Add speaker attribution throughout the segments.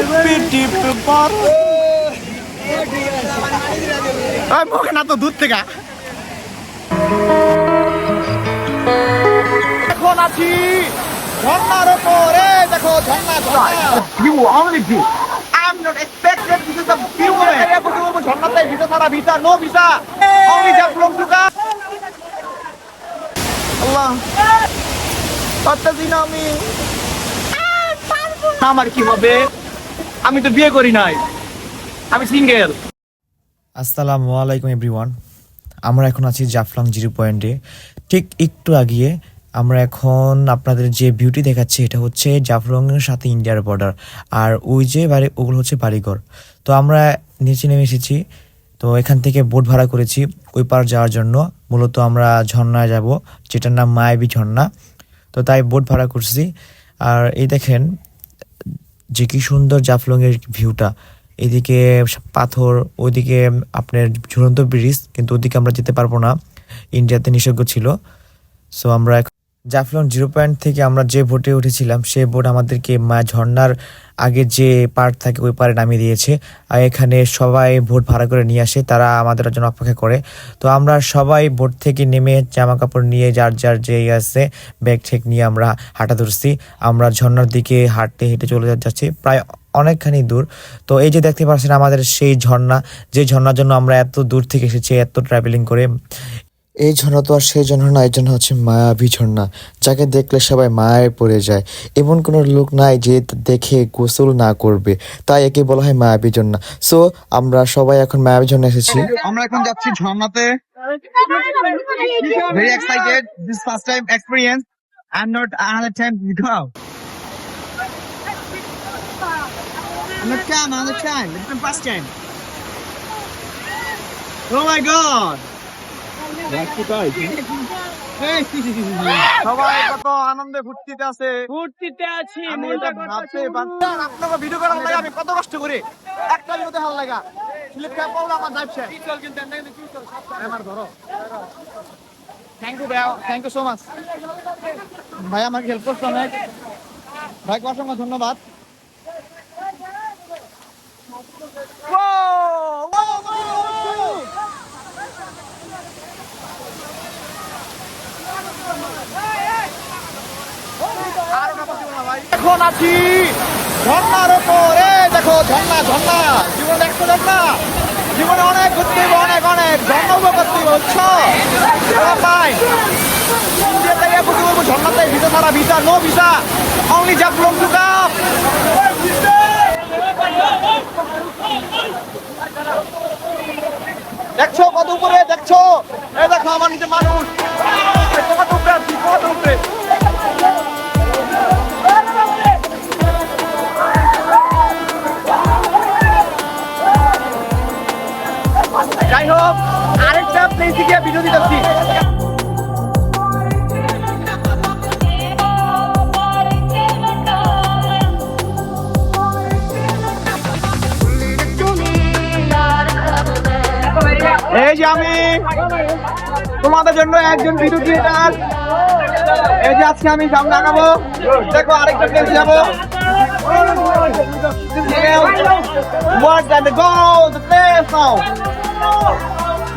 Speaker 1: টিপি টিপি পর মুখে না তো দূর থেকে এখন আছি ঝর্ণার উপরে দেখো ঝর্ণা only I am not expected this is ঝর্ণাতে visa ছাড়া visa no visa only just from সুকা আল্লাহ পারতেছি না আমি আমার কি হবে আমি তো বিয়ে করি নাই। আমি সিঙ্গেল
Speaker 2: আসসালামু আলাইকুম এভরিওয়ান আমরা এখন আছি জাফলং জিরো পয়েন্টে। ঠিক একটু আগিয়ে আমরা এখন আপনাদের যে বিউটি দেখাচ্ছি, এটা হচ্ছে জাফলংয়ের সাথে ইন্ডিয়ার বর্ডার আর ওই যে বাড়ি, ওগুলো হচ্ছে বাড়িঘর। তো আমরা নিচে নেমে এসেছি। তো এখান থেকে বোট ভাড়া করেছি ওই পার যাওয়ার জন্য। মূলত আমরা ঝর্ণায় যাব, যেটার নাম মায়াবী ঝর্ণা। তো তাই বোট ভাড়া করছি। আর এই দেখেন যে কি সুন্দর জাফলংয়ের ভিউটা। এদিকে পাথর, ওইদিকে আপনার ঝুলন্ত ব্রিজ, কিন্তু ওদিকে আমরা যেতে পারব না। ইন্ডিয়াতে নিষেধ ছিল। সো আমরা এখন জাফলং জিরো পয়েন্ট থেকে আমরা যে বোটে উঠেছিলাম সেই বোট আমাদেরকে মা ঝর্ণার আগে যে পার্ট থাকে ওই পারে নামিয়ে দিয়েছে। আর এখানে সবাই ভোট ভাড়া করে নিয়ে আসে, তারা আমাদের জন্য অপেক্ষা করে। তো আমরা সবাই বোট থেকে নেমে জামা কাপড় নিয়ে যার যার যে আছে, ব্যাগ ঠেক নিয়ে আমরা হাঁটা ধরছি। আমরা ঝর্ণার দিকে হাঁটতে হেঁটে চলে যাচ্ছি, প্রায় অনেকখানি দূর। তো এই যে দেখতে পাচ্ছেন আমাদের সেই ঝর্ণা, যে ঝর্ণার জন্য আমরা এত দূর থেকে এসেছি, এত ট্রাভেলিং করে। এই ঝর্ণা তো আর সেই ঝর্ণা না, এই জন্য হচ্ছে মায়াবী ঝর্ণা। যাকে দেখলে সবাই মায়ায় পড়ে যায়। এমন কোনো লোক নাই যে দেখে গোসল না করবে। তাই একে বলা হয় মায়াবী ঝর্ণা। সো আমরা সবাই এখন মায়াবী ঝর্ণা এসেছি।
Speaker 1: আমরা এখন যাচ্ছি ঝর্ণাতে। Very excited. This first time experience i'm not another time to go. Not come another time. It's my first time. Oh my god. সবাই কত আনন্দে ফুর্তিতে আছে
Speaker 3: ফুর্তিতে আছি
Speaker 1: আপনাকে ভিডিও করার লাগে আমি কত কষ্ট করি একটা ভালো লাগা পাবো আমার যাচ্ছে আমার ধরো থ্যাংক ইউ ভাই থ্যাংক ইউ সো মাচ ভাই আমাকে হেল্প করছ অনেক ভাইকে অসংখ্য ধন্যবাদ Whoa! Whoa, whoa, আছি ঝর্ণার উপরে। দেখো, ঝর্ণা ঝর্ণা। জীবন দেখছ ঝর্ণা। জীবনে অনেক ঘুরতে অনেক অনেক। ঝর্ণা উপভোগ পাই দেখছ কত উপরে? দেখছ? এই দেখো আমার নিচে মানুষ। কত উপরে? কত উপরে? এই যে আমি তোমাদের জন্য একজন ভিডিও ক্রিয়েটার এই যে আজকে আমি সামনে আগাবো দেখো আরেকটা প্লেসে যাব What than the go the place now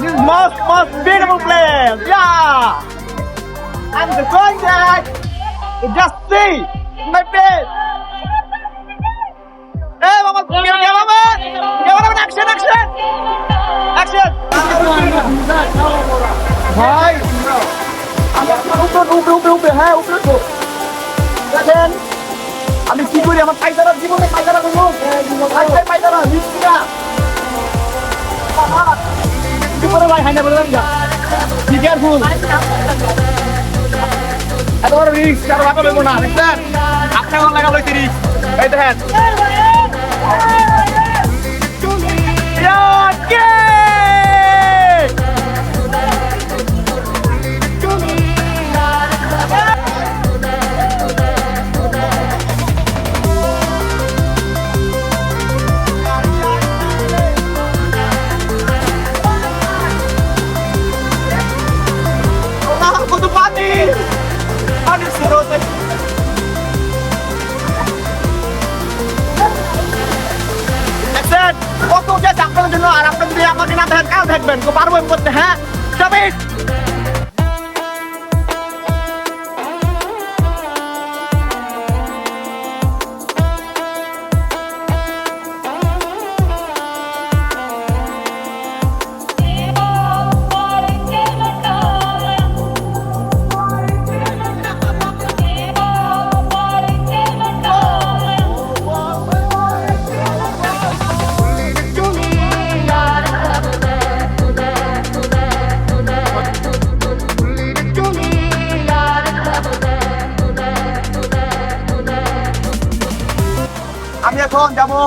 Speaker 1: This most most beautiful place Yeah And the sunset just see my face Hey mama cameraman cameraman action action! Action! ভাই! উপরে উপরে উপরে উপরে হ্যাঁ উপরে উপরে দেখেন আমি কি করি? আমার পায়তারা জীবনে পায়তারা করব? পায়তারা পায়তারা মিষ্টি না কি করে ভাই হাইনা বলে যা। বি কেয়ারফুল এত বড় রিস্ক আর ভাবে না। দেখছেন আপনি আমার লাগা লইতে রিস্ক এই দেখেন। Kau tuh jadi chơi jenuh, lên dia nó dinantikan kau đi ăn paruh deh. Cepet.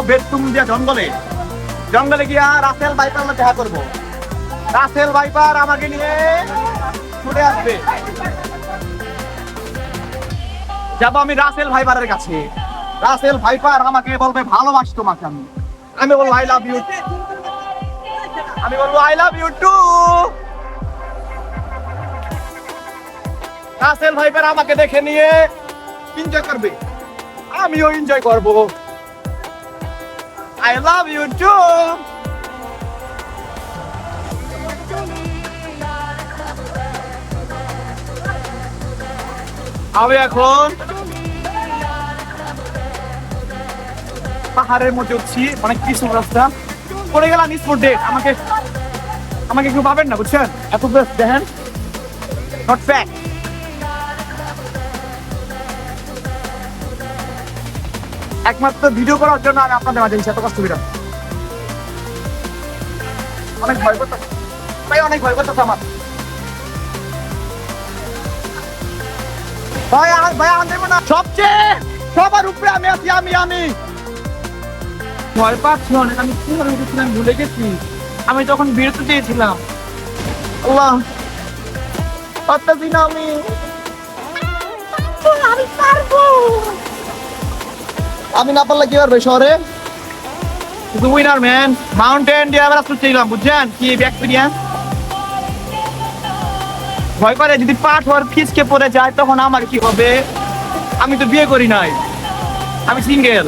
Speaker 1: Bedroom দিয়ে জঙ্গলে। জঙ্গলে গিয়া রাসেল ভাইপার সাথে দেখা করব। রাসেল ভাইপার আমাকে নিয়ে ছুটে আসবে। যাব আমি রাসেল ভাইপারের কাছে। রাসেল ভাইপার আমাকে বলবে ভালোবাসি তোমাকে আমি। আমি বলব আই লাভ ইউ আমি বলব I love you too Russell viper আমাকে দেখে নিয়ে এনজয় করবে। আমিও এনজয় করব। I love you too. আমি এখন পাহাড়ের মধ্যে উঠছি, অনেক কিছু রাস্তা। পড়ে গেলাম স্পোর্ট ডেট আমাকে আমাকে কেউ পাবেন না, বুঝছেন? এত দেখেন। নট ব্যাক একমাত্র ভিডিও করার জন্য আমি আপনাদের মাঝে এত কষ্ট দিলাম। অনেক ভয় করতেছে ভাই অনেক ভয় করতেছে আমার। ভাই, আর ভাই, আর দেবো সবচেয়ে সবার উপরে আমি আছি, আমি আমি। ভয় পাচ্ছি অনেক। আমি কি ভাবে উঠেছিলাম ভুলে গেছি। আমি তখন বিরতি চেয়েছিলাম আল্লাহ। পারতেছি আমি আমি পারব। আমি না পারলে কি পারবে শহরে? শুধু উইনার ম্যান মাউন্টেন দিয়ে আবার ছিলাম বুঝছেন? কি এক্সপিরিয়েন্স ভয় করে যদি পাঠ হওয়ার ফিসকে পড়ে যায়, তখন আমার কি হবে? আমি তো বিয়ে করি নাই। আমি সিঙ্গেল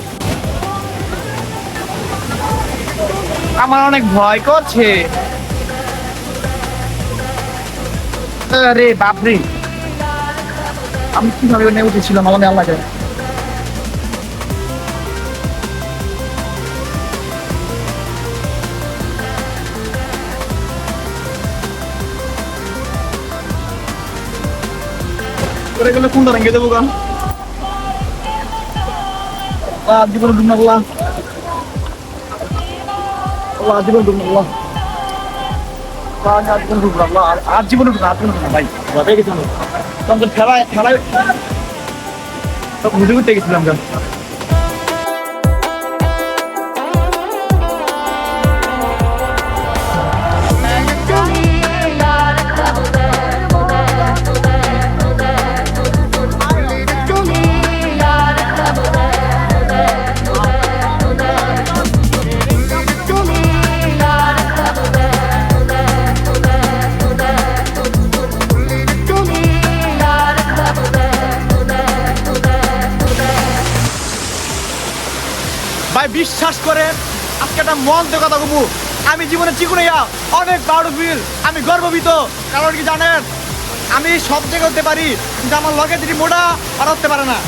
Speaker 1: আমার অনেক ভয় করছে। আরে বাপরে। আমি কীভাবে ওখানে উঠেছিলাম আমাদের আল্লাহ করে গেলে কোনটা ভেঙে দেবো গান জীবন ডুবনা আল্লাহ আল্লাহ জীবন ডুবনা আল্লাহ আর- জীবন ডুবনা ভাই গেছিলাম তখন খেলায় খেলায় সব ঘুরতে গেছিলাম গান ভাই, বিশ্বাস করেন, আজকে একটা মন তো কথা বলব আমি জীবনে চিকুনাইয়া অনেক বারো ফিল, আমি গর্ববিত কারণ কি জানেন? আমি সব জায়গায় হতে পারি, কিন্তু আমার লগে যদি মোটা আর হতে পারে না।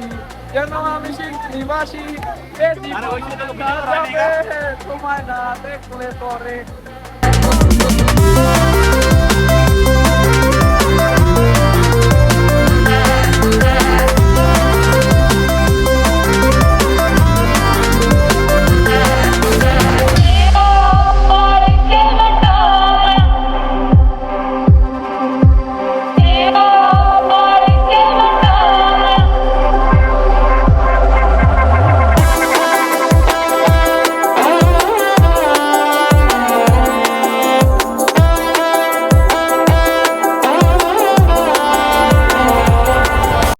Speaker 1: আছি কেন আমি নিবাসী এ জীবন তোমায় না দেখলে পরে।